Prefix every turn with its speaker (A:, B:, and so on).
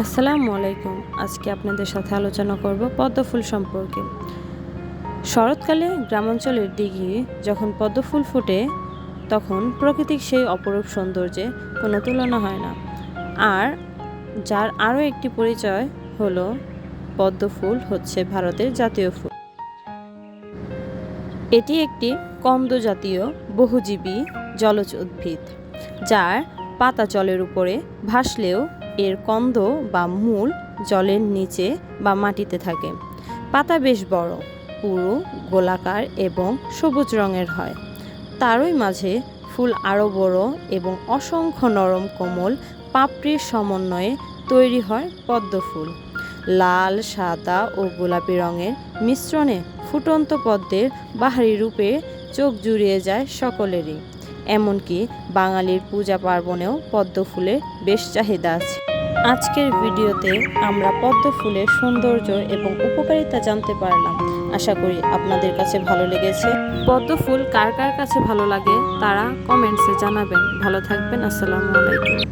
A: আসসালামু আলাইকুম। আজকে আপনাদের সাথে আলোচনা করব পদ্মফুল সম্পর্কে। শরৎকালে গ্রামাঞ্চলের দিঘি যখন পদ্ম ফুল ফোটে, তখন প্রকৃতিক সেই অপরূপ সৌন্দর্যে কোনো তুলনা হয় না। আর যার আরও একটি পরিচয় হলো, পদ্মফুল হচ্ছে ভারতের জাতীয় ফুল। এটি একটি কন্দ জাতীয় বহুজীবী জলজ উদ্ভিদ, যার পাতা জলের উপরে ভাসলেও এর কন্দ বা মূল জলের নিচে বা মাটিতে থাকে। পাতা বেশ বড়, পুরু, গোলাকার এবং সবুজ রঙের হয়। তারই মাঝে ফুল আরও বড় এবং অসংখ্য নরম কোমল পাপড়ির সমন্বয়ে তৈরি হয় পদ্ম ফুল। লাল, সাদা ও গোলাপি রঙের মিশ্রণে ফুটন্ত পদ্মের বাহারি রূপে চোখ জুড়িয়ে যায় সকলেরই। এমনকি বাঙালির পূজা পার্বণেও পদ্ম ফুলের বেশ চাহিদা আছে। আজকের ভিডিওতে আমরা পদ্ম ফুলের সৌন্দর্য এবং উপকারিতা জানতে পারলাম। আশা করি আপনাদের কাছে ভালো লেগেছে। পদ্ম ফুল কার কার কাছে ভালো লাগে, তারা কমেন্টসে জানাবেন। ভালো থাকবেন, আসসালামু আলাইকুম।